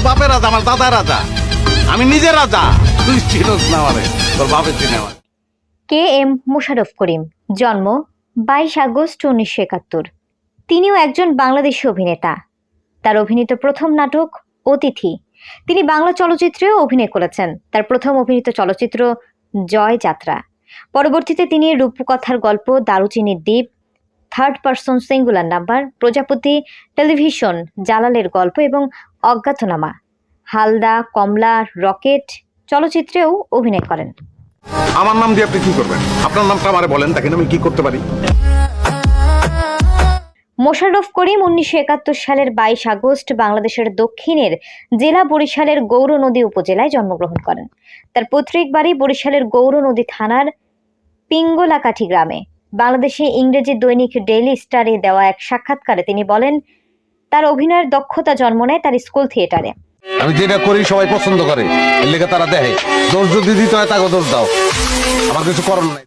আমার বাপের রাজা, আমার দাদা রাজা। আমি নিজে রাজা। তুই চিনোস না আমারে, তোর বাপের চিনে কে এম মুশারফ করিম, জন্ম বাইশ আগস্ট উনিশশো একাত্তর। তিনিও একজন বাংলাদেশি অভিনেতা। তার অভিনীত প্রথম নাটক, অতিথি। তিনি বাংলা চলচ্চিত্রেও অভিনয় করেছেন। তার প্রথম অভিনীত চলচ্চিত্র, জয় যাত্রা। পরবর্তীতে তিনি রূপকথার গল্প, দারুচিনির দ্বীপ থার্ড পার্সন সিঙ্গুলার নাম্বার প্রজাপতি টেলিভিশন, জালালের গল্প এবং অজ্ঞাতনামা। হালদা কমলা রকেট চলচ্চিত্রেও অভিনয় করেন। আমার নাম দিয়ে আপনি কি করবেন? আপনার নামটা আমারে বলেন দেখেন আমি কি করতে পারি? মোশাররফ করিম উনিশশো একাত্তর সালের বাইশ আগস্ট বাংলাদেশের দক্ষিণের জেলা বরিশালের গৌর নদী উপজেলায় জন্মগ্রহণ করেন। তার পৈতৃক বাড়ি বরিশালের গৌর নদী থানার পিঙ্গলাকাঠি গ্রামে। বাংলাদেশে ইংরেজি দৈনিক ডেইলি স্টারে দেওয়া এক সাক্ষাৎকারে তিনি বলেন তার অভিনয়ের দক্ষতা জন্ম নেয় তার স্কুল থিয়েটারে। আমি যেটা করি সবাই পছন্দ করে। এর লেগে তারা দেখে দোষ যদি দিতে হয় তাকে দোষ দাও। আমার কিছু করার নাই।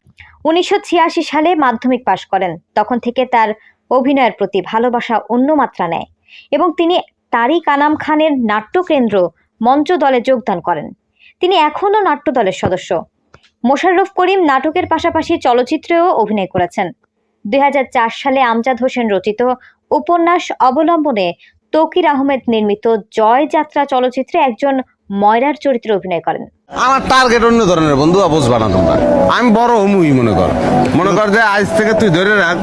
উনিশশো ছিয়াশি সালে মাধ্যমিক পাশ করেন তখন থেকে তার অভিনয়ের প্রতি ভালোবাসা অন্য মাত্রা নেয় এবং তিনি তারিক আনাম খানের নাট্যকেন্দ্র মঞ্চ দলে যোগদান করেন। তিনি এখনও নাট্য দলের সদস্য। মোশাররফ করিম নাটকের পাশাপাশি চলচ্চিত্রেও অভিনয় করেছেন। দুই হাজার চার সালে আমজাদ হোসেন রচিত উপন্যাস অবলম্বনে তকির আহমেদ নির্মিত জয় যাত্রা চলচ্চিত্রে একজন ময়রার চরিত্রে অভিনয় করেন। আমার টার্গেট অন্য ধরনের বন্ধু বুঝবা না তোমরা। আমি বড় হমুই মনে কর। মনে কর যে আজ থেকে তুই ধরে রাখ।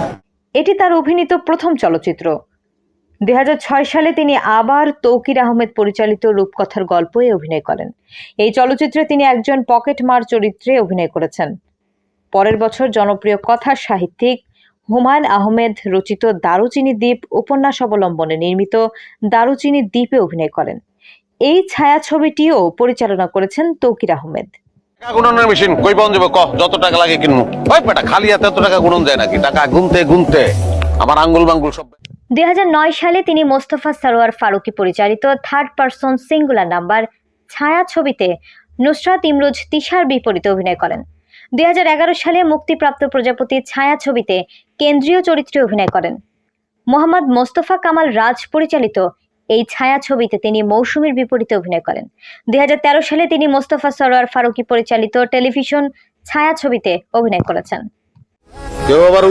এটি তার অভিনীত প্রথম চলচ্চিত্র। দুই হাজার ছয় সালে তিনি আবার তৌকির আহমেদ পরিচালিত রূপকথার গল্পে অভিনয় করেন। এই চলচ্চিত্রে তিনি একজন পকেটমার চরিত্রে অভিনয় করেছেন। পরের বছর জনপ্রিয় কথা সাহিত্যিক হুমায়ুন আহমেদ রচিত দারুচিনি দ্বীপ উপন্যাস অবলম্বনে নির্মিত দারুচিনি দ্বীপে অভিনয় করেন। এই ছায়াছবিটিও পরিচালনা করেছেন তৌকির আহমেদ। টাকা গুণনের মেশিন কই পাওয়া যাবে? ক যত টাকা লাগে কিনবো ওই বেটা খালি হাতে এত টাকা গুণন যায় নাকি? টাকা গুনতে গুনতে। আমার আঙ্গুল বাঙ্গুল সব দুই হাজার নয় সালে তিনি মোস্তফা সারোয়ার ফারুকি পরিচালিত থার্ড পার্সন সিঙ্গুলার নাম্বার ছায়া ছবিতে নুসরাত ইমরোজ তিশার বিপরীতে অভিনয় করেন। দুই হাজার এগারো সালে মুক্তিপ্রাপ্ত প্রজাপতি ছায়া ছবিতে কেন্দ্রীয় চরিত্রে অভিনয় করেন। মোহাম্মদ মোস্তফা কামাল রাজ পরিচালিত এই ছায়া ছবিতে তিনি মৌসুমীর বিপরীতে অভিনয় করেন। দুই হাজার তেরো সালে তিনি মোস্তফা সরোয়ার ফারুকি পরিচালিত টেলিভিশন ছায়া ছবিতে অভিনয় করেছেন। কেউ আবার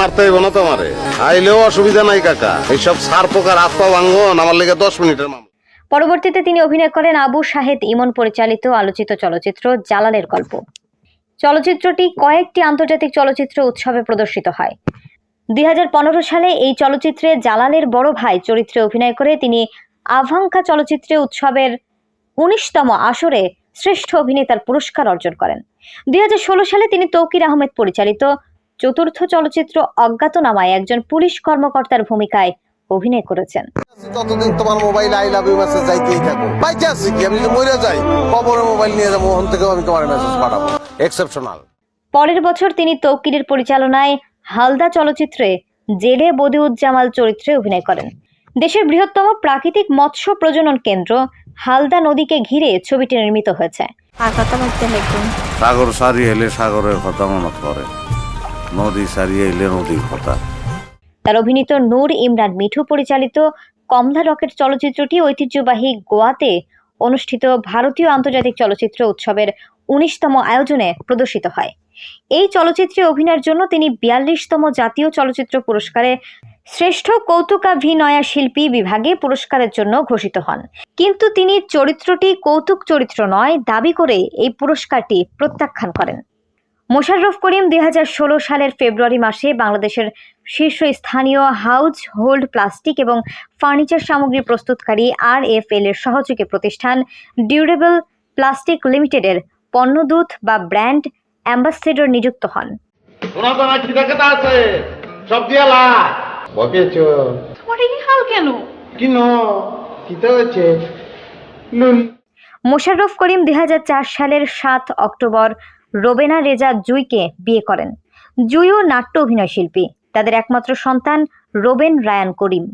মারতে হইব না তোমারে। আইলেও অসুবিধা নাই কাকা। এইসব সার পোকার আত্মা ভাঙ্গন আমার লেগে দশ মিনিটের মামলা। পরবর্তীতে তিনি অভিনয় করেন আবু শাহেদ ইমন পরিচালিত আলোচিত চলচ্চিত্র জালালের গল্প। চলচ্চিত্রটি কয়েকটি আন্তর্জাতিক চলচ্চিত্র উৎসবে প্রদর্শিত হয়। দুই সালে এই চলচ্চিত্রে জালালের বড় ভাই চরিত্রে অভিনয় করে তিনি আভাঙ্কা চলচ্চিত্রে উৎসবের উনিশতম আসরে শ্রেষ্ঠ অভিনেতার পুরস্কার অর্জন করেন। দুই সালে তিনি তৌকির আহমেদ পরিচালিত চতুর্থ চলচ্চিত্র অজ্ঞাতনামায় একজন পুলিশ কর্মকর্তার ভূমিকায় অভিনয় করেছেন। ততদিন তোমার mobile I love you message যাইতেই থাকো। বাই চান্স কি আমি যদি মরে যাই কবরে মোবাইল নিয়ে যাব, ওখান থেকেও আমি তোমার মেসেজ পাঠাবো। এক্সেপশনাল পরের বছর তিনি তৌকিরের পরিচালনায় হালদা চলচ্চিত্রে জেলে বদিউজ্জামাল চরিত্রে অভিনয় করেন। দেশের বৃহত্তম প্রাকৃতিক মৎস্য প্রজনন কেন্দ্র হালদা নদীকে ঘিরে ছবিটি নির্মিত হয়েছে। সাগর সারি এলে সাগরের কথা মনে পড়ে। নদী সারিয়ে এলে নদীর কথা। তার অভিনীত নূর ইমরান মিঠু পরিচালিত কমলা রকেট চলচ্চিত্রটি ঐতিহ্যবাহী গোয়াতে অনুষ্ঠিত ভারতীয় আন্তর্জাতিক চলচ্চিত্র উৎসবের উনিশতম আয়োজনে প্রদর্শিত হয়। এই চলচ্চিত্রে অভিনয়ের জন্য তিনি বিয়াল্লিশতম জাতীয় চলচ্চিত্র পুরস্কারে শ্রেষ্ঠ কৌতুকাভিনয়া শিল্পী বিভাগে পুরস্কারের জন্য ঘোষিত হন। কিন্তু তিনি চরিত্রটি কৌতুক চরিত্র নয়, দাবি করে এই পুরস্কারটি প্রত্যাখ্যান করেন। মোশাররফ করিম দুই হাজার ষোলো সালের ফেব্রুয়ারি মাসে বাংলাদেশের শীর্ষস্থানীয় হাউজ হোল্ড প্লাস্টিক এবং ফার্নিচার সামগ্রী প্রস্তুতকারী আর এফ এল এর সহযোগী প্রতিষ্ঠান ডিউরেবল প্লাস্টিক লিমিটেডের পণ্যদূত বা ব্র্যান্ড অ্যাম্বাসেডর নিযুক্ত হন। মোশাররফ করিম দুই হাজার চার সালের সাত অক্টোবর রোবেনা রেজা জুইকে বিয়ে করেন। জুইও নাট্য অভিনয় শিল্পী তাদের একমাত্র সন্তান রোবেন রায়ান করিম।